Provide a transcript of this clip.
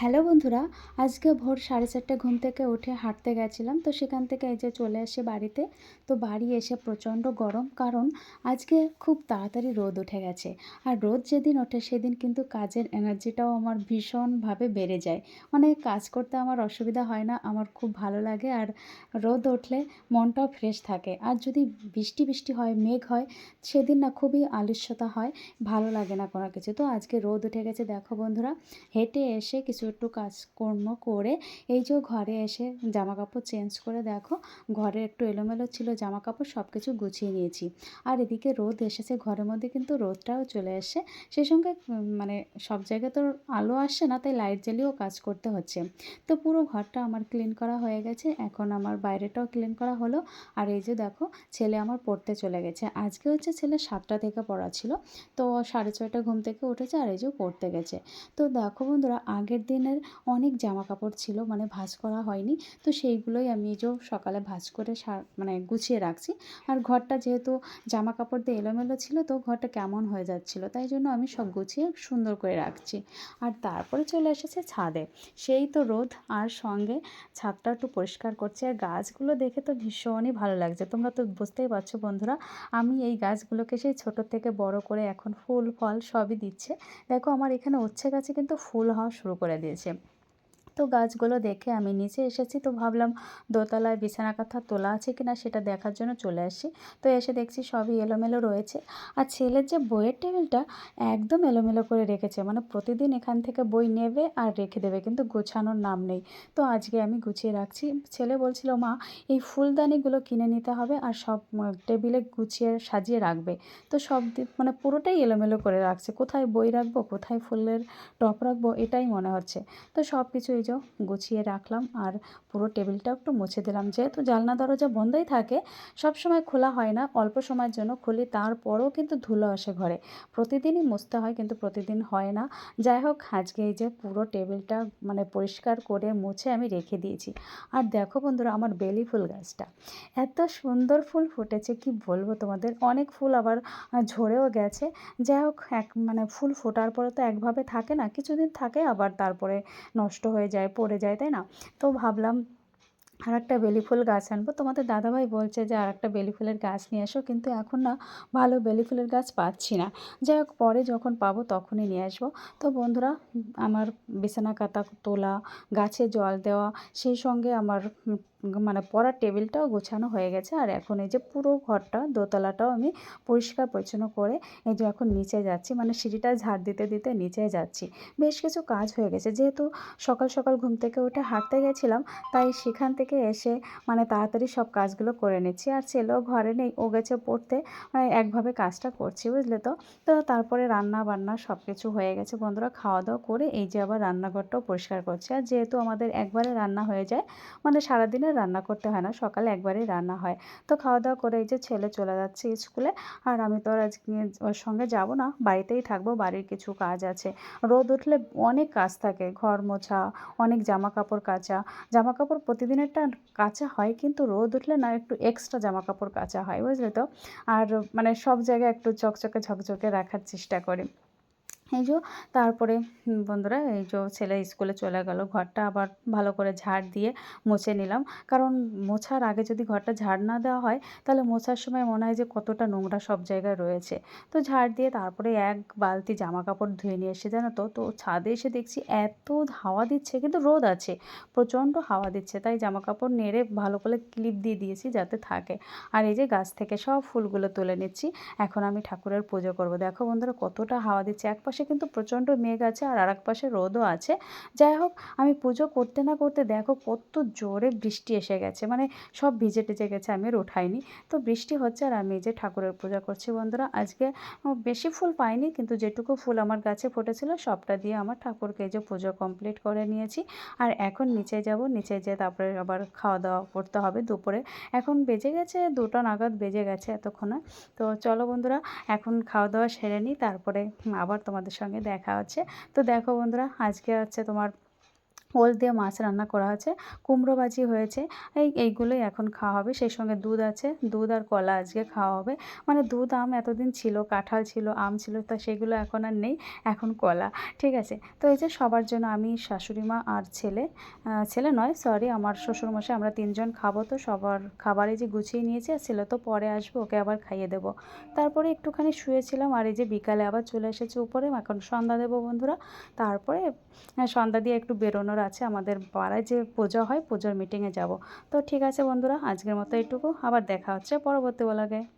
Hello বন্ধুরা, আজকে ভোর সাড়ে চারটে ঘুম থেকে উঠে হাঁটতে গেছিলাম, তো সেখান থেকে এই যে চলে আসে বাড়িতে, তো বাড়ি এসে প্রচণ্ড গরম, কারণ আজকে খুব তাড়াতাড়ি রোদ উঠে গেছে। আর রোদ যেদিন ওঠে, সেদিন কিন্তু কাজের এনার্জিটাও আমার ভীষণভাবে বেড়ে যায়। মানে কাজ করতে আমার অসুবিধা হয় না, আমার খুব ভালো লাগে, আর রোদ উঠলে মনটাও ফ্রেশ থাকে। আর যদি বৃষ্টি বৃষ্টি হয়, মেঘ হয়, সেদিন না খুবই আলস্যতা হয়, ভালো লাগে না কোনো কিছু। তো আজকে রোদ উঠে গেছে, দেখো বন্ধুরা, হেঁটে এসে কিছু একটু কাজকর্ম করে এই যে ঘরে এসে জামা কাপড় চেঞ্জ করে দেখো, ঘরে একটু এলোমেলো ছিল জামা কাপড় সব কিছু গুছিয়ে নিয়েছি। আর এদিকে রোদ এসেছে, ঘরের মধ্যে কিন্তু রোদটাও চলে এসে সেই সঙ্গে মানে সব জায়গায় তো আলো আসছে না, তাই লাইট জ্বালিয়েও কাজ করতে হচ্ছে। তো পুরো ঘরটা আমার ক্লিন করা হয়ে গেছে, এখন আমার বাইরেটাও ক্লিন করা হলো। আর এই যে দেখো, ছেলে আমার পড়তে চলে গেছে। আজকে হচ্ছে ছেলে সাতটা থেকে পড়া ছিল তো সাড়ে ছয়টা ঘুম থেকে উঠেছে আর এই যে পড়তে গেছে। তো দেখো বন্ধুরা, আগের দিনের অনেক জামা কাপড় ছিল মানে ভাঁজ করা হয়নি। তো সেইগুলোই আমি যে সকালে ভাঁজ করে মানে গুছিয়ে রাখছি। আর ঘরটা যেহেতু জামা কাপড় দিয়ে এলোমেলো ছিল, তো ঘরটা কেমন হয়ে যাচ্ছিল, তাই জন্য আমি সব গুছিয়ে সুন্দর করে রাখছি। আর তারপরে চলে এসেছে ছাদে। সেই তো রোদ, আর সঙ্গে ছাদটা একটু পরিষ্কার করছে। আর গাছগুলো দেখে তো ভীষণই ভালো লাগছে। তোমরা তো বুঝতেই পারছ বন্ধুরা, আমি এই গাছগুলোকে সেই ছোটো থেকে বড় করে এখন ফুল, ফল সবই দিচ্ছে। দেখো আমার এখানে উচ্ছে গাছে কিন্তু ফুল হওয়া শুরু করে দিয়েছে। 眼线。তো গাছগুলো দেখে আমি নিচে এসেছি, তো ভাবলাম দোতলায় বিছানা কাঁথা তোলা আছে কি না সেটা দেখার জন্য চলে আসি। তো এসে দেখছি সবই এলোমেলো রয়েছে। আর ছেলের যে বইয়ের টেবিলটা একদম এলোমেলো করে রেখেছে মানে প্রতিদিন এখান থেকে বই নেবে আর রেখে দেবে, কিন্তু গোছানোর নাম নেই। তো আজকে আমি গুছিয়ে রাখছি। ছেলে বলছিল, মা, এই ফুলদানিগুলো কিনে নিতে হবে আর সব টেবিলে গুছিয়ে সাজিয়ে রাখবে। তো সব মানে পুরোটাই এলোমেলো করে রাখছে। কোথায় বই রাখব, কোথায় ফুলের টপ রাখব, এটাই মনে হচ্ছে। তো সব কিছু এই যে গুছিয়ে রাখলাম আর পুরো টেবিলটাও একটু মুছে দিলাম। যেহেতু জালনা দরজা বন্ধই থাকে, সব সময় খোলা হয় না, অল্প সময়ের জন্য খুলি, তারপরও কিন্তু ধুলো আসে ঘরে। প্রতিদিনই মুছতে হয়, কিন্তু প্রতিদিন হয় না। যাই হোক, আজকে এই যে পুরো টেবিলটা মানে পরিষ্কার করে মুছে আমি রেখে দিয়েছি। আর দেখো বন্ধুরা, আমার বেলি ফুল গাছটা। এত সুন্দর ফুল ফুটেছে, কি বলব তোমাদের? অনেক ফুল আবার ঝরেও গেছে। যাই হোক, এক মানে ফুল ফোটার পরে তো একভাবে থাকে না, কিছুদিন থাকে, আবার তারপরে নষ্ট হয়ে যায়। পড়ে যায়, তাই না? তো ভাবলাম আর একটা বেলি ফুল গাছ আনব। তোমাদের দাদাভাই বলছে যে আর একটা বেলি ফুলের গাছ নিয়ে আসো কিন্তু এখন না ভালো বেলি ফুলের গাছ পাচ্ছি না। যাই হোক, পরে যখন পাবো তখনই নিয়ে আসব। তো বন্ধুরা, আমার বিছানা কাতা তোলা, গাছে জল দেওয়া, সেই সঙ্গে আমার মানে পড়ার টেবিলটাও গোছানো হয়ে গেছে। আর এখন এই যে পুরো ঘরটা, দোতলাটাও আমি পরিষ্কার পরিচ্ছন্ন করে এই যে এখন নিচে যাচ্ছি মানে সিঁড়িটা ঝাড় দিতে দিতে নিচে যাচ্ছি। বেশ কিছু কাজ হয়ে গেছে। যেহেতু সকাল সকাল ঘুম থেকে উঠে হাঁটতে গেছিলাম, তাই সেখান থেকে এসে মানে তাড়াতাড়ি সব কাজগুলো করে নিচ্ছি। আর ছেলেও ঘরে নেই, ও গেছে পড়তে মানে একভাবে কাজটা করছি, বুঝলে তো? তো তারপরে রান্না বান্না সব কিছু হয়ে গেছে। বন্ধুরা খাওয়া দাওয়া করে এই যে আবার রান্নাঘরটাও পরিষ্কার করছি। আর যেহেতু আমাদের একবারে রান্না হয়ে যায় মানে সারাদিনে রান্না করতে হয় না, সকালে একবারেই রান্না হয়। তো খাওয়া দাওয়া করে এই যে ছেলে চলে যাচ্ছে স্কুলে, আর আমি তো আর আজকে ওর সঙ্গে যাব না, বাড়িতেই থাকব, বাড়ির কিছু কাজ আছে। রোদ উঠলে অনেক কাজ থাকে, ঘর মোছা, অনেক জামা কাপড় কাচা। জামা কাপড় প্রতিদিনেরটা কাচা হয়, কিন্তু রোদ উঠলে না একটু এক্সট্রা জামা কাপড় কাচা হয়, বুঝলে তো? আর মানে সব জায়গায় একটু চকচকে ঝকঝকে রাখার চেষ্টা করি। এই যে তারপরে বন্ধুরা, এই যে ছেলে স্কুলে চলে গেল, ঘরটা আবার ভালো করে ঝাড় দিয়ে মুছে নিলাম। কারণ মোছার আগে যদি ঘরটা ঝাড় না দেওয়া হয়, তাহলে মোছার সময় মনে হয় যে কতটা নোংরা সব জায়গায় রয়েছে। তো ঝাড় দিয়ে তারপরে এক বালতি জামা কাপড় ধুয়ে নিয়ে এসে, জানো তো তো ছাদে এসে দেখছি এত হাওয়া দিচ্ছে, কিন্তু রোদ আছে, প্রচণ্ড হাওয়া দিচ্ছে। তাই জামা কাপড় নেড়ে ভালো করে ক্লিপ দিয়ে দিয়েছি যাতে থাকে। আর এই যে গাছ থেকে সব ফুলগুলো তুলে নিচ্ছি, এখন আমি ঠাকুরের পুজো করব। দেখো বন্ধুরা, কতটা হাওয়া দিচ্ছে, এক পাশে কিন্তু প্রচণ্ড মেঘ আছে আর আর এক পাশে রোদও আছে। যাই হোক, আমি পুজো করতে না করতে দেখো কত জোরে বৃষ্টি এসে গেছে। মানে সব ভিজে টিজে গেছে, আমি আর উঠাইনি। তো বৃষ্টি হচ্ছে আর আমি যে ঠাকুরের পূজা করছি বন্ধুরা, আজকে বেশি ফুল পাইনি, কিন্তু যেটুকু ফুল আমার গাছে ফুটেছিল সবটা দিয়ে আমার ঠাকুরকে যে পুজো কমপ্লিট করে নিয়েছি। আর এখন নিচে যাব, নিচে যেয়ে তারপরে আবার খাওয়া দাওয়া করতে হবে দুপুরে। এখন বেজে গেছে, দুটো নাগাদ বেজে গেছে এতক্ষণে। তো চলো বন্ধুরা, এখন খাওয়া দাওয়া সেরে নিই, তারপরে আবার তোমাদের সঙ্গে দেখা হচ্ছে। তো দেখো বন্ধুরা আজকে হচ্ছে তোমার ওল দিয়ে মাছ রান্না করা আছে, কুমড়ো ভাজি হয়েছে, এই এইগুলোই এখন খাওয়া হবে। সেই সঙ্গে দুধ আছে, দুধ আর কলা আজকে খাওয়া হবে। মানে দুধ আম এতদিন ছিল, কাঁঠাল ছিল, আম ছিল, তা সেগুলো এখন আর নেই, এখন কলা। ঠিক আছে? তো এই যে সবার জন্য আমি, শাশুড়ি মা আর ছেলে ছেলে নয় সরি আমার শ্বশুরমশাই আমরা তিনজন খাব তো, সবার খাবারে যে গুছিয়ে নিয়েছি, আর ছেলে তো পরে আসব, ওকে আবার খাইয়ে দেবো। তারপরে একটুখানি শুয়েছিলাম, আর এই যে বিকালে আবার চলে এসেছে উপরে, এখন সন্ধ্যা দেবো বন্ধুরা। তারপরে সন্ধ্যা দিয়ে একটু বেরোনোর আছে, আমাদের পাড়ায় যে পুজো হয়, পুজোর মিটিংয়ে যাব। তো ঠিক আছে বন্ধুরা, আজকের মতো এইটুকু, আবার দেখা হচ্ছে পরবর্তী বলাগে